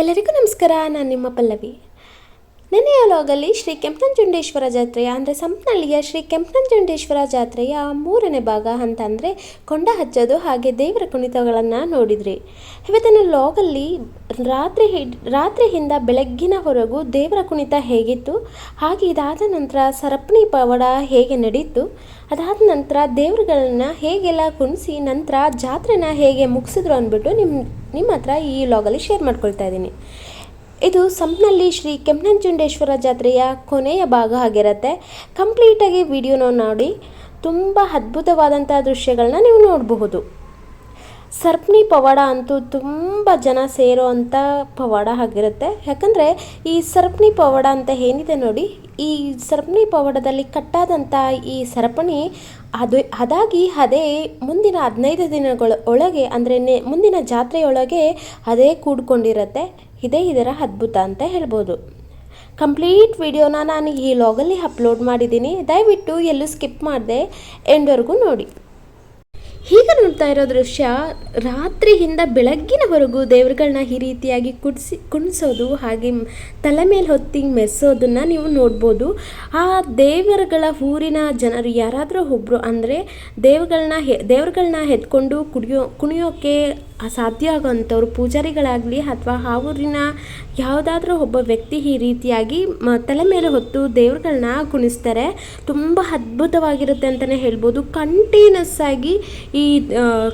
ಎಲ್ಲರಿಗೂ ನಮಸ್ಕಾರ, ನಾನು ನಿಮ್ಮ ಪಲ್ಲವಿ. ನೆನೆಯ ಲಾಗಲ್ಲಿ ಶ್ರೀ ಕೆಂಪನಂಜುಂಡೇಶ್ವರ ಜಾತ್ರೆಯ, ಅಂದರೆ ಸಂಪನಹಳ್ಳಿಯ ಶ್ರೀ ಕೆಂಪನಂಜುಂಡೇಶ್ವರ ಜಾತ್ರೆಯ ಮೂರನೇ ಭಾಗ ಅಂತಂದರೆ ಕೊಂಡ ಹಚ್ಚೋದು ಹಾಗೆ ದೇವರ ಕುಣಿತಗಳನ್ನು ನೋಡಿದ್ರಿ. ಇವತ್ತಿನ ಲಾಗಲ್ಲಿ ರಾತ್ರಿ ರಾತ್ರಿಯಿಂದ ಬೆಳಗ್ಗಿನವರೆಗೂ ದೇವರ ಕುಣಿತ ಹೇಗಿತ್ತು, ಹಾಗೆ ಇದಾದ ನಂತರ ಸರಪಣಿ ಪವಡ ಹೇಗೆ ನಡೀತು ಅದಾದ ನಂತರ ದೇವರುಗಳನ್ನ ಹೇಗೆಲ್ಲ ಕುಣಿಸಿ ನಂತರ ಜಾತ್ರೆನ ಹೇಗೆ ಮುಗಿಸಿದ್ರು ಅಂದ್ಬಿಟ್ಟು ನಿಮ್ಮ ನಿಮ್ಮ ಹತ್ರ ಈ ಲಾಗಲ್ಲಿ ಶೇರ್ ಮಾಡ್ಕೊಳ್ತಾ ಇದ್ದೀನಿ. ಇದು ಸಂಪ್ನಲ್ಲಿ ಶ್ರೀ ಕೆಮ್ಮನಂಜುಂಡೇಶ್ವರ ಜಾತ್ರೆಯ ಕೊನೆಯ ಭಾಗ ಆಗಿರುತ್ತೆ. ಕಂಪ್ಲೀಟಾಗಿ ವಿಡಿಯೋನ ನೋಡಿ, ತುಂಬ ಅದ್ಭುತವಾದಂಥ ದೃಶ್ಯಗಳನ್ನ ನೀವು ನೋಡಬಹುದು. ಸರ್ಪಣಿ ಪವಾಡ ಅಂತೂ ತುಂಬ ಜನ ಸೇರೋ ಅಂಥ ಪವಾಡ ಆಗಿರುತ್ತೆ. ಯಾಕಂದರೆ ಈ ಸರ್ಪಣಿ ಪವಾಡ ಅಂತ ಏನಿದೆ ನೋಡಿ, ಈ ಸರ್ಪಣಿ ಪವಾಡದಲ್ಲಿ ಕಟ್ಟಾದಂಥ ಈ ಸರಪಣಿ ಅದು, ಅದಾಗಿ ಅದೇ ಮುಂದಿನ ಹದಿನೈದು ದಿನಗಳ ಒಳಗೆ, ಅಂದರೆ ಮುಂದಿನ ಜಾತ್ರೆಯೊಳಗೆ ಅದೇ ಕೂಡ್ಕೊಂಡಿರುತ್ತೆ. ಇದೇ ಇದರ ಅದ್ಭುತ ಅಂತ ಹೇಳ್ಬೋದು. ಕಂಪ್ಲೀಟ್ ವಿಡಿಯೋನ ನಾನು ಈ ಲಾಗಲ್ಲಿ ಅಪ್ಲೋಡ್ ಮಾಡಿದ್ದೀನಿ. ದಯವಿಟ್ಟು ಎಲ್ಲೂ ಸ್ಕಿಪ್ ಮಾಡಿದೆ ಎಂಡ್ವರೆಗೂ ನೋಡಿ. ಈಗ ನೋಡ್ತಾ ಇರೋ ದೃಶ್ಯ ರಾತ್ರಿಯಿಂದ ಬೆಳಗ್ಗಿನವರೆಗೂ ದೇವರುಗಳನ್ನ ಈ ರೀತಿಯಾಗಿ ಕುಡಿಸಿ, ಕುಣಿಸೋದು ಹಾಗೆ ತಲೆ ಮೇಲೆ ಹೊತ್ತಿ ಮೆಸ್ಸೋದನ್ನು ನೀವು ನೋಡ್ಬೋದು. ಆ ದೇವರುಗಳ ಊರಿನ ಜನರು ಯಾರಾದರೂ ಒಬ್ಬರು ಅಂದರೆ ದೇವಗಳನ್ನ ಹೆ ದೇವರುಗಳನ್ನ ಎತ್ಕೊಂಡು ಕುಡಿಯೋ ಕುಣಿಯೋಕ್ಕೆ ಸಾಧ್ಯ ಆಗೋವಂಥವ್ರು ಪೂಜಾರಿಗಳಾಗಲಿ ಅಥವಾ ಆ ಊರಿನ ಯಾವುದಾದ್ರೂ ಒಬ್ಬ ವ್ಯಕ್ತಿ ಈ ರೀತಿಯಾಗಿ ಮ, ತಲೆ ಮೇಲೆ ಹೊತ್ತು ದೇವ್ರುಗಳನ್ನ ಕುಣಿಸ್ತಾರೆ. ತುಂಬ ಅದ್ಭುತವಾಗಿರುತ್ತೆ ಅಂತಲೇ ಹೇಳ್ಬೋದು. ಕಂಟಿನ್ಯೂಸ್ ಆಗಿ ಈ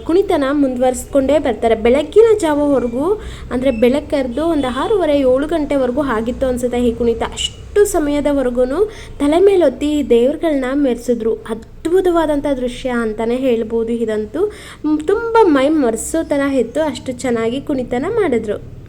ಕುಣಿತನ ಮುಂದುವರಿಸ್ಕೊಂಡೇ ಬರ್ತಾರೆ. ಬೆಳಗ್ಗಿನ ಜಾವವರೆಗೂ, ಅಂದರೆ ಬೆಳಕರೆದು ಒಂದು ಆರೂವರೆ ಏಳು ಗಂಟೆವರೆಗೂ ಆಗಿತ್ತು ಅನ್ಸುತ್ತೆ ಈ ಕುಣಿತ. ಅಷ್ಟು ಸಮಯದವರೆಗೂ ತಲೆ ಮೇಲೊತ್ತಿ ದೇವ್ರುಗಳನ್ನ ಮೆರೆಸಿದ್ರು. ಅದ್ಭುತವಾದಂಥ ದೃಶ್ಯ ಅಂತಲೇ ಹೇಳ್ಬೋದು. ಇದಂತೂ ತುಂಬ ಮೈ ಮರೆಸೋ ಥರ ಇತ್ತು ಅಷ್ಟು ಚೆನ್ನಾಗಿ ಕುಣಿತನ ಮಾಡಿದ್ರು.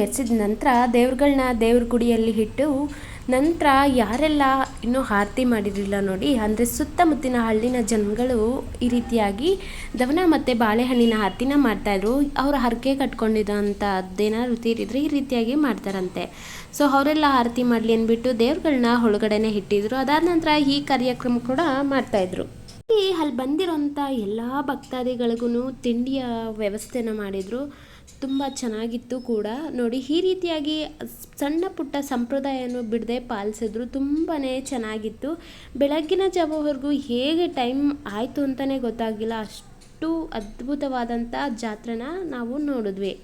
ಮೆರೆಸಿದ ನಂತರ ದೇವ್ರುಗಳ್ನ ದೇವ್ರ ಗುಡಿಯಲ್ಲಿ ಇಟ್ಟು ನಂತರ ಯಾರೆಲ್ಲ ಇನ್ನೂ ಆರತಿ ಮಾಡಿರಲಿಲ್ಲ ನೋಡಿ, ಅಂದರೆ ಸುತ್ತಮುತ್ತಿನ ಹಳ್ಳಿನ ಜನಗಳು ಈ ರೀತಿಯಾಗಿ ದವನ ಮತ್ತು ಬಾಳೆಹಣ್ಣಿನ ಆರತಿನ ಮಾಡ್ತಾಯಿದ್ರು ಅವ್ರ ಹರಕೆ ಕಟ್ಕೊಂಡಿರೋಂಥ ಅದೇನಾದ್ರು ತೀರಿದ್ರೆ ಈ ರೀತಿಯಾಗಿ ಮಾಡ್ತಾರಂತೆ. ಸೊ ಅವರೆಲ್ಲ ಆರತಿ ಮಾಡಲಿ ಅಂದ್ಬಿಟ್ಟು ದೇವ್ರುಗಳನ್ನ ಒಳಗಡೆನೆ ಇಟ್ಟಿದ್ರು. ಅದಾದ ನಂತರ ಈ ಕಾರ್ಯಕ್ರಮ ಕೂಡ ಮಾಡ್ತಾಯಿದ್ರು ಅಲ್ಲಿ ಬಂದಿರೋಂಥ ಎಲ್ಲ ಭಕ್ತಾದಿಗಳಿಗೂ ತಿಂಡಿಯ ವ್ಯವಸ್ಥೆನ ಮಾಡಿದರು. ತುಂಬ ಚೆನ್ನಾಗಿತ್ತು ಕೂಡ. ನೋಡಿ, ಈ ರೀತಿಯಾಗಿ ಸಣ್ಣ ಪುಟ್ಟ ಸಂಪ್ರದಾಯವನ್ನು ಬಿಡದೆ ಪಾಲಿಸಿದ್ರು ತುಂಬಾ ಚೆನ್ನಾಗಿತ್ತು. ಬೆಳಗ್ಗಿನ ಜಾವವರೆಗೂ ಹೇಗೆ ಟೈಮ್ ಆಯಿತು ಅಂತಲೇ ಗೊತ್ತಾಗಿಲ್ಲ. ಅಷ್ಟು ಅದ್ಭುತವಾದಂಥ ಜಾತ್ರೆನ ನಾವು ನೋಡಿದ್ವಿ.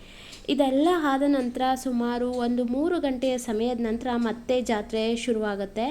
ಇದೆಲ್ಲ ಆದ ನಂತರ ಸುಮಾರು ಒಂದು ಮೂರು ಗಂಟೆಯ ಸಮಯದ ನಂತರ ಮತ್ತೆ ಜಾತ್ರೆ ಶುರುವಾಗುತ್ತೆ.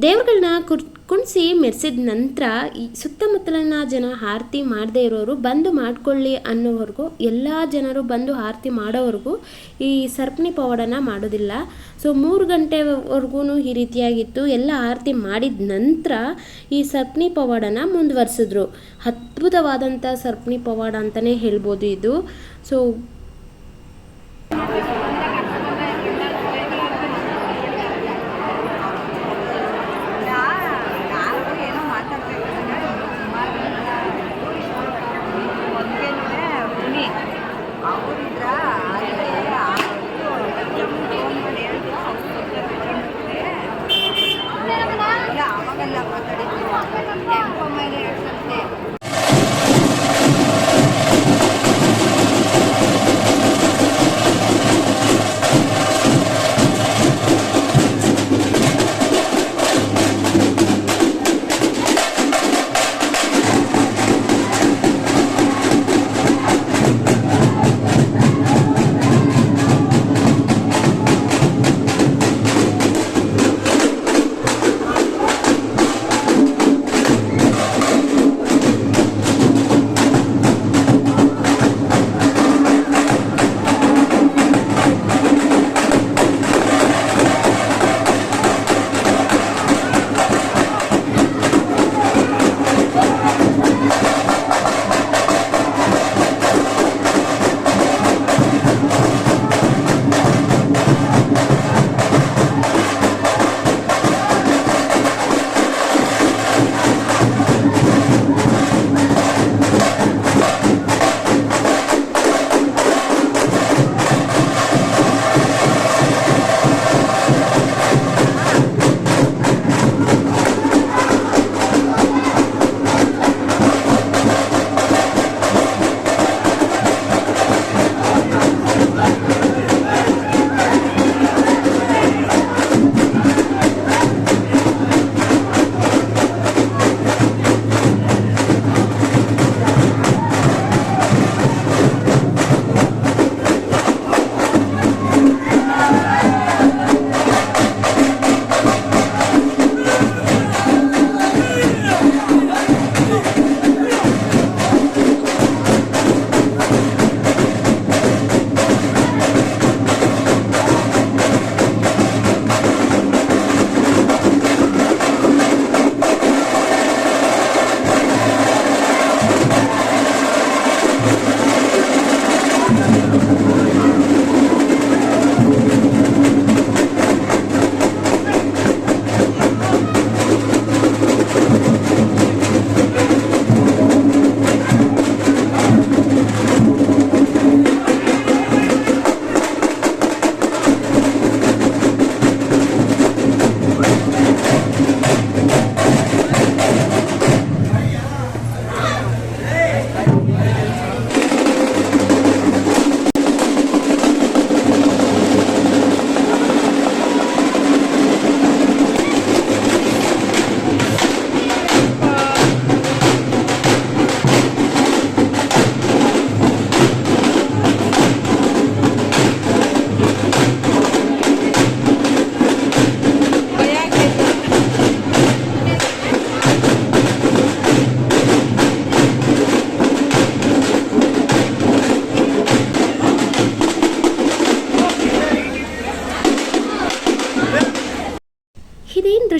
ದೇವ್ರುಗಳನ್ನ ಕುಣಿಸಿ ಮೆರೆಸಿದ ನಂತರ ಈ ಸುತ್ತಮುತ್ತಲಿನ ಜನ ಆರತಿ ಮಾಡದೇ ಇರೋರು, ಬಂದು ಮಾಡ್ಕೊಳ್ಳಿ ಅನ್ನೋವರೆಗೂ, ಎಲ್ಲ ಜನರು ಬಂದು ಆರತಿ ಮಾಡೋವರೆಗೂ ಈ ಸರ್ಪಣಿ ಪವಾಡನ ಮಾಡೋದಿಲ್ಲ. ಸೊ ಮೂರು ಗಂಟೆವರೆಗೂ ಈ ರೀತಿಯಾಗಿತ್ತು. ಎಲ್ಲ ಆರತಿ ಮಾಡಿದ ನಂತರ ಈ ಸರ್ಪಣಿ ಪವಾಡನ ಮುಂದುವರಿಸಿದ್ರು. ಅದ್ಭುತವಾದಂಥ ಸರ್ಪಣಿ ಪವಾಡ ಅಂತಲೇ ಹೇಳ್ಬೋದು ಇದು. ಸೊ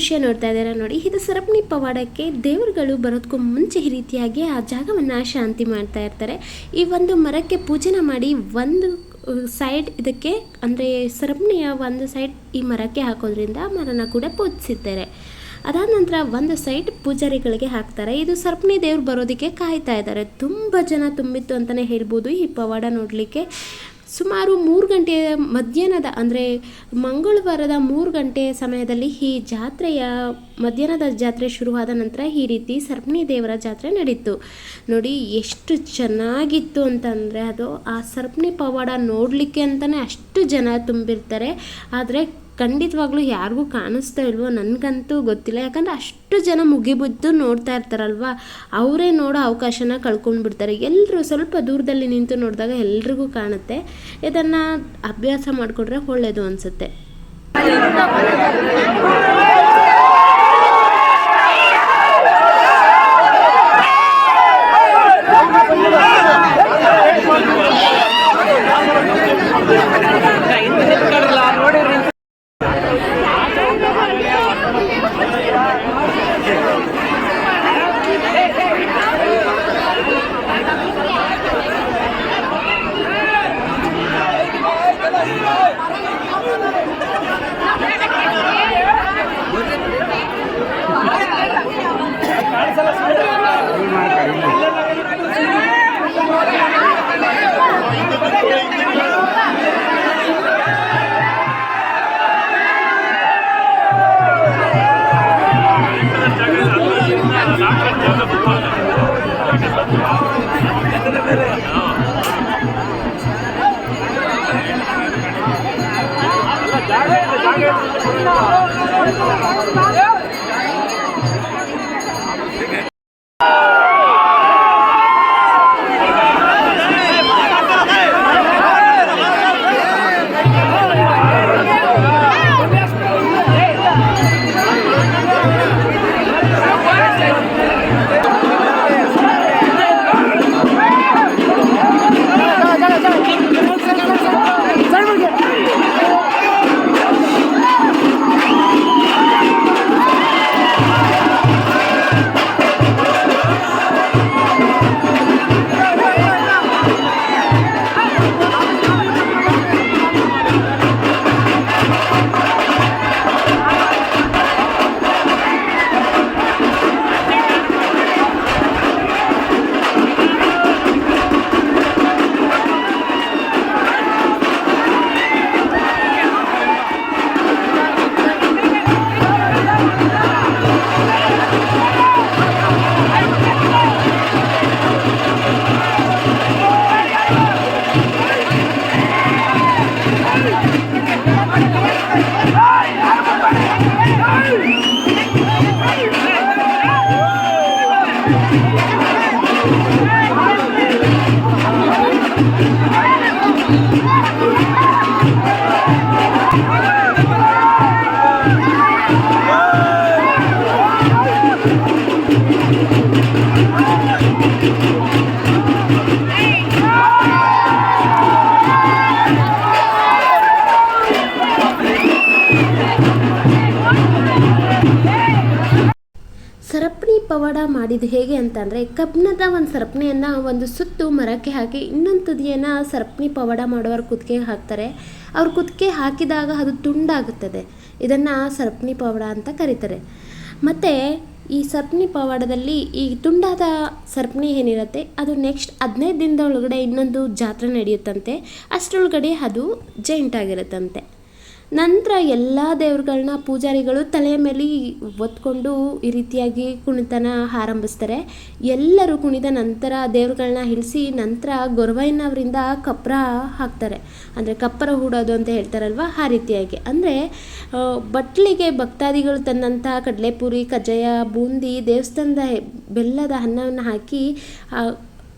ದೃಶ್ಯ ನೋಡ್ತಾ ಇದ್ದಾರೆ ನೋಡಿ. ಇದು ಸರಪಣಿ ಪವಾಡಕ್ಕೆ ದೇವರುಗಳು ಬರೋದಕ್ಕೂ ಮುಂಚೆ ಈ ರೀತಿಯಾಗಿ ಆ ಜಾಗವನ್ನು ಶಾಂತಿ ಮಾಡ್ತಾ ಇರ್ತಾರೆ. ಈ ಒಂದು ಮರಕ್ಕೆ ಪೂಜೆನ ಮಾಡಿ ಒಂದು ಸೈಡ್ ಇದಕ್ಕೆ ಅಂದರೆ ಸರಪಣಿಯ ಒಂದು ಸೈಡ್ ಈ ಮರಕ್ಕೆ ಹಾಕೋದ್ರಿಂದ ಮರನ ಕೂಡ ಪೂಜಿಸಿದ್ದಾರೆ. ಅದಾದ ನಂತರ ಒಂದು ಸೈಡ್ ಪೂಜಾರಿಗಳಿಗೆ ಹಾಕ್ತಾರೆ. ಇದು ಸರ್ಪಣಿ ದೇವ್ರು ಬರೋದಕ್ಕೆ ಕಾಯ್ತಾ ಇದ್ದಾರೆ. ತುಂಬ ಜನ ತುಂಬಿತ್ತು ಅಂತಲೇ ಹೇಳ್ಬೋದು ಈ ಪವಾಡ ನೋಡಲಿಕ್ಕೆ. ಸುಮಾರು ಮೂರು ಗಂಟೆಯ ಮಧ್ಯಾಹ್ನದ, ಅಂದರೆ ಮಂಗಳವಾರದ ಮೂರು ಗಂಟೆ ಸಮಯದಲ್ಲಿ ಈ ಜಾತ್ರೆಯ, ಮಧ್ಯಾಹ್ನದ ಜಾತ್ರೆ ಶುರುವಾದ ನಂತರ ಈ ರೀತಿ ಸರ್ಪಣಿ ದೇವರ ಜಾತ್ರೆ ನಡೀತು. ನೋಡಿ, ಎಷ್ಟು ಚೆನ್ನಾಗಿತ್ತು ಅಂತಂದರೆ ಅದು ಆ ಸರ್ಪಣಿ ಪವಾಡ ನೋಡಲಿಕ್ಕೆ ಅಂತಲೇ ಅಷ್ಟು ಜನ ತುಂಬಿರ್ತಾರೆ. ಆದರೆ ಖಂಡಿತವಾಗ್ಲೂ ಯಾರಿಗೂ ಕಾಣಿಸ್ತಾ ಇಲ್ವೋ ನನಗಂತೂ ಗೊತ್ತಿಲ್ಲ. ಯಾಕಂದರೆ ಅಷ್ಟು ಜನ ಮುಗಿಬಿದ್ದು ನೋಡ್ತಾ ಇರ್ತಾರಲ್ವ? ಅವರೇ ನೋಡೋ ಅವಕಾಶನ ಕಳ್ಕೊಂಡ್ಬಿಡ್ತಾರೆ ಎಲ್ಲರೂ ಸ್ವಲ್ಪ ದೂರದಲ್ಲಿ ನಿಂತು ನೋಡಿದಾಗ ಎಲ್ರಿಗೂ ಕಾಣುತ್ತೆ. ಇದನ್ನು ಅಭ್ಯಾಸ ಮಾಡಿಕೊಂಡ್ರೆ ಒಳ್ಳೆಯದು ಅನಿಸುತ್ತೆ. 나가야 돼, 나가야 돼. ಪವಾಡ ಮಾಡಿದ್ದು ಹೇಗೆ ಅಂತಂದರೆ, ಕಬ್ಬಿಣದ ಒಂದು ಸರಪಣಿಯನ್ನು ಒಂದು ಸುತ್ತು ಮರಕ್ಕೆ ಹಾಕಿ ಇನ್ನೊಂದು ತುದಿಯನ್ನು ಸರಪಣಿ ಪವಾಡ ಮಾಡೋರು ಕುತ್ತಿಗೆ ಹಾಕ್ತಾರೆ. ಅವ್ರು ಕುತ್ತಿಗೆ ಹಾಕಿದಾಗ ಅದು ತುಂಡಾಗುತ್ತದೆ. ಇದನ್ನು ಸರಪಣಿ ಪವಾಡ ಅಂತ ಕರೀತಾರೆ. ಮತ್ತು ಈ ಸರಪಣಿ ಪವಾಡದಲ್ಲಿ ಈ ತುಂಡಾದ ಸರಪಣಿ ಏನಿರುತ್ತೆ, ಅದು ನೆಕ್ಸ್ಟ್ ಹದಿನೈದು ದಿನದ ಒಳಗಡೆ ಇನ್ನೊಂದು ಜಾತ್ರೆ ನಡೆಯುತ್ತಂತೆ. ಅಷ್ಟರೊಳಗಡೆ ಅದು ಜೈಂಟ್ ಆಗಿರುತ್ತಂತೆ. ನಂತರ ಎಲ್ಲ ದೇವ್ರುಗಳನ್ನ ಪೂಜಾರಿಗಳು ತಲೆಯ ಮೇಲೆ ಒತ್ಕೊಂಡು ಈ ರೀತಿಯಾಗಿ ಕುಣಿತನ ಆರಂಭಿಸ್ತಾರೆ. ಎಲ್ಲರೂ ಕುಣಿದ ನಂತರ ದೇವ್ರುಗಳನ್ನ ಇಳಿಸಿ ನಂತರ ಗೊರವಯ್ಯನವರಿಂದ ಕಪ್ರ ಹಾಕ್ತಾರೆ. ಅಂದರೆ ಕಪ್ಪರ ಹೂಡೋದು ಅಂತ ಹೇಳ್ತಾರಲ್ವ? ಆ ರೀತಿಯಾಗಿ. ಅಂದರೆ ಬಟ್ಲಿಗೆ ಭಕ್ತಾದಿಗಳು ತಂದಂಥ ಕಡಲೆಪುರಿ, ಕಜ್ಜಾಯ, ಬೂಂದಿ, ದೇವಸ್ಥಾನದ ಬೆಲ್ಲದ ಅನ್ನವನ್ನು ಹಾಕಿ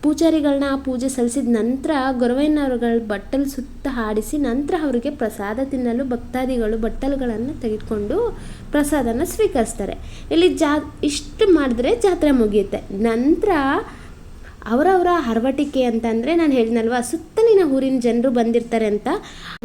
ಪೂಜಾರಿಗಳನ್ನ ಪೂಜೆ ಸಲ್ಲಿಸಿದ ನಂತರ ಗೊರವಯ್ಯನವರುಗಳ ಬಟ್ಟಲು ಸುತ್ತ ಹಾಡಿಸಿ ನಂತರ ಅವರಿಗೆ ಪ್ರಸಾದ ತಿನ್ನಲು ಭಕ್ತಾದಿಗಳು ಬಟ್ಟಲುಗಳನ್ನು ತೆಗೆದುಕೊಂಡು ಪ್ರಸಾದನ ಸ್ವೀಕರಿಸ್ತಾರೆ. ಇಲ್ಲಿ ಜಾ, ಇಷ್ಟು ಮಾಡಿದ್ರೆ ಜಾತ್ರೆ ಮುಗಿಯುತ್ತೆ. ನಂತರ ಅವರವರ ಹರವಟಿಕೆ ಅಂತಂದರೆ ನಾನು ಹೇಳಿದ್ನಲ್ವ, ಸುತ್ತ ಸುತ್ತಲಿನ ಊರಿನ ಜನರು ಬಂದಿರ್ತಾರೆ ಅಂತ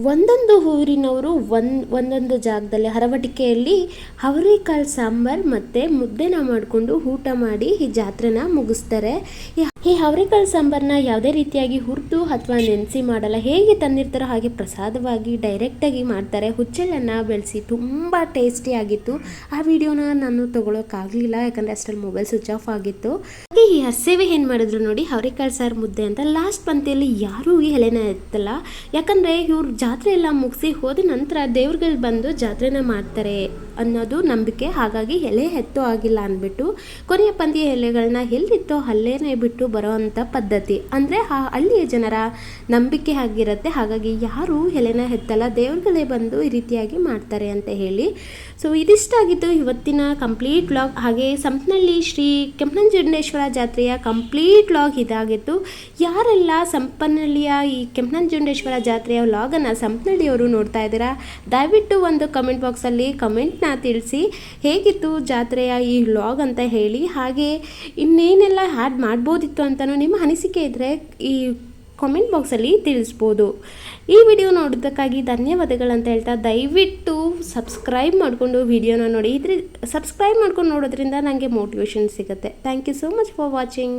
ಒಂದೊಂದು ಊರಿನವರು ಒಂದ್, ಒಂದೊಂದು ಜಾಗದಲ್ಲಿ ಹರವಟಿಕೆಯಲ್ಲಿ ಅವರೆಕಾಳು ಸಾಂಬಾರ್ ಮತ್ತು ಮುದ್ದೆನ ಮಾಡಿಕೊಂಡು ಊಟ ಮಾಡಿ ಈ ಜಾತ್ರೆನ ಮುಗಿಸ್ತಾರೆ. ಈ- ಅವರೇಕಾಳು ಸಾಂಬಾರನ್ನ ಯಾವುದೇ ರೀತಿಯಾಗಿ ಹುರಿದು ಅಥವಾ ನೆನೆಸಿ ಮಾಡಲ್ಲ, ಹೇಗೆ ತಂದಿರ್ತಾರೋ ಹಾಗೆ ಪ್ರಸಾದವಾಗಿ ಡೈರೆಕ್ಟಾಗಿ ಮಾಡ್ತಾರೆ. ಹುಚ್ಚೆಳ್ಳನ್ನು ಬೆಳೆಸಿ ತುಂಬ ಟೇಸ್ಟಿಯಾಗಿತ್ತು ಆ ವಿಡಿಯೋನ ನಾನು ತೊಗೊಳೋಕ್ಕಾಗಲಿಲ್ಲ, ಯಾಕಂದರೆ ಅಷ್ಟರಲ್ಲಿ ಮೊಬೈಲ್ ಸ್ವಿಚ್ ಆಫ್ ಆಗಿತ್ತು. ಹಾಗೆ ಈ ಹಸೇವೆ ಏನು ಮಾಡಿದ್ರು ನೋಡಿ ಅವರೆಕಾಳು ಸಾರು ಮುದ್ದೆ ಅಂತ ಲಾಸ್ಟ್ ಪಂಕ್ತಿಯಲ್ಲಿ ಯಾರೂ ಈ ಎಲೆನ ಎತ್ತಲ್ಲ. ಯಾಕಂದರೆ ಇವ್ರು ಜಾತ್ರೆ ಎಲ್ಲ ಮುಗಿಸಿ ಹೋದ ನಂತರ ದೇವ್ರುಗಳು ಬಂದು ಜಾತ್ರೆನ ಮಾಡ್ತಾರೆ ಅನ್ನೋದು ನಂಬಿಕೆ. ಹಾಗಾಗಿ ಎಲೆ ಎತ್ತೋ ಆಗಿಲ್ಲ ಅಂದ್ಬಿಟ್ಟು ಕೊನೆಯ ಪಂದ್ಯ ಎಲೆಗಳನ್ನ ಎಲ್ಲಿತ್ತೋ ಅಲ್ಲೇನೆ ಬಿಟ್ಟು ಬರೋ ಪದ್ಧತಿ. ಅಂದರೆ ಆ ಹಳ್ಳಿಯ ಜನರ ನಂಬಿಕೆ ಆಗಿರುತ್ತೆ. ಹಾಗಾಗಿ ಯಾರೂ ಎಲೆನ ಎತ್ತಲ್ಲ. ದೇವ್ರುಗಳೇ ಬಂದು ಈ ರೀತಿಯಾಗಿ ಮಾಡ್ತಾರೆ ಅಂತ ಹೇಳಿ. ಸೊ ಇದಿಷ್ಟಾಗಿತ್ತು ಇವತ್ತಿನ ಕಂಪ್ಲೀಟ್ ಲಾಗ್ ಹಾಗೆ ಸಂಪ್ನಲ್ಲಿ ಶ್ರೀ ಕೆಂಪನಂಜುಂಡೇಶ್ವರ ಜಾತ್ರೆಯ ಕಂಪ್ಲೀಟ್ ಲಾಗ್ ಇದಾಗಿತ್ತು ಯಾರೆಲ್ಲ ಸಂಪನಹಳ್ಳಿಯ ಈ ಕೆಂಪನಂಜುಂಡೇಶ್ವರ ಜಾತ್ರೆಯ ವ್ಲಾಗನ್ನು ಸಂಪ್ನಳ್ಳಿಯವರು ನೋಡ್ತಾ ಇದ್ದೀರಾ? ದಯವಿಟ್ಟು ಒಂದು ಕಮೆಂಟ್ ಬಾಕ್ಸಲ್ಲಿ ಕಮೆಂಟ್ನ ತಿಳಿಸಿ. ಹೇಗಿತ್ತು ಜಾತ್ರೆಯ ಈ ವ್ಲಾಗ್ ಅಂತ ಹೇಳಿ. ಹಾಗೆ ಇನ್ನೇನೆಲ್ಲ ಆ್ಯಡ್ ಮಾಡ್ಬೋದಿತ್ತು ಅಂತಲೂ ನಿಮ್ಮ ಅನಿಸಿಕೆ ಇದ್ದರೆ ಈ ಕಾಮೆಂಟ್ ಬಾಕ್ಸಲ್ಲಿ ತಿಳಿಸ್ಬೋದು. ಈ ವಿಡಿಯೋ ನೋಡೋದಕ್ಕಾಗಿ ಧನ್ಯವಾದಗಳಂತ ಹೇಳ್ತಾ ದಯವಿಟ್ಟು ಸಬ್ಸ್ಕ್ರೈಬ್ ಮಾಡಿಕೊಂಡು ವಿಡಿಯೋನ ನೋಡಿ. ಇದ್ರ ಸಬ್ಸ್ಕ್ರೈಬ್ ಮಾಡ್ಕೊಂಡು ನೋಡೋದ್ರಿಂದ ನನಗೆ ಮೋಟಿವೇಶನ್ ಸಿಗುತ್ತೆ. Thank you so much for watching